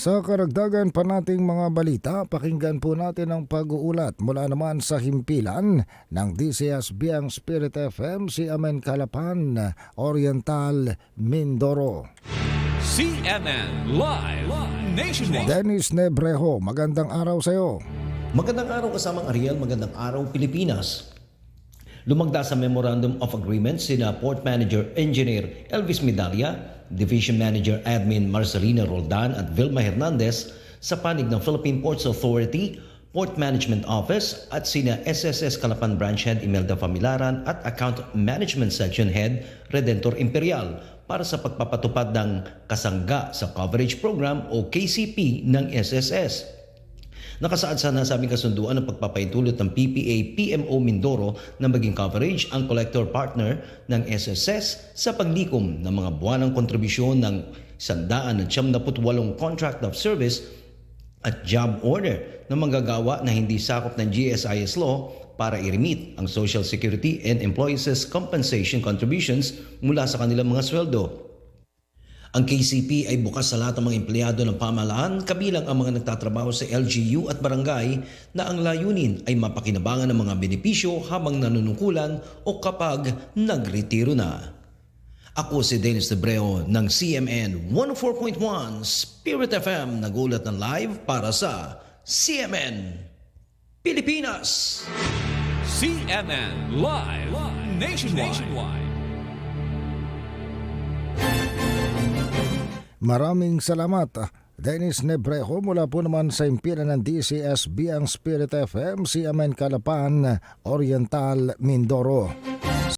Sa karagdagan pa nating mga balita, pakinggan po natin ang pag-uulat mula naman sa himpilan ng DCSB ang Spirit FM si Amen Kalapan, Oriental, Mindoro. CNN Live Nationwide. Dennis Nebreho, magandang araw sa iyo. Magandang araw kasamang Ariel, magandang araw Pilipinas. Lumagda sa Memorandum of Agreement sina Port Manager Engineer Elvis Medalla, Division Manager Admin Marcelina Roldan at Vilma Hernandez sa panig ng Philippine Ports Authority, Port Management Office at sina SSS Calapan Branch Head Imelda Familaran at Account Management Section Head Redentor Imperial para sa pagpapatupad ng kasangga sa Coverage Program o KCP ng SSS. Nakasaad sa nasabing kasunduan ng pagpapaintulot ng PPA PMO Mindoro na maging coverage ang collector partner ng SSS sa paglikom ng mga buwanang kontribusyon ng 178 contract of service at job order na manggagawa na hindi sakop ng GSIS law para i-remit ang Social Security and Employees Compensation contributions mula sa kanilang mga sweldo. Ang KCP ay bukas sa lahat ng mga empleyado ng pamahalaan kabilang ang mga nagtatrabaho sa LGU at barangay na ang layunin ay mapakinabangan ng mga benepisyo habang nanunungkulan o kapag nagretiro na. Ako si Dennis Debreo ng CMN 104.1 Spirit FM nagulat ng live para sa CMN Pilipinas. CNN Live Nationwide. Maraming salamat. Dennis Nebreho mula po naman sa impilan ng DCSB ang Spirit FM si Amen Kalapan, Oriental, Mindoro.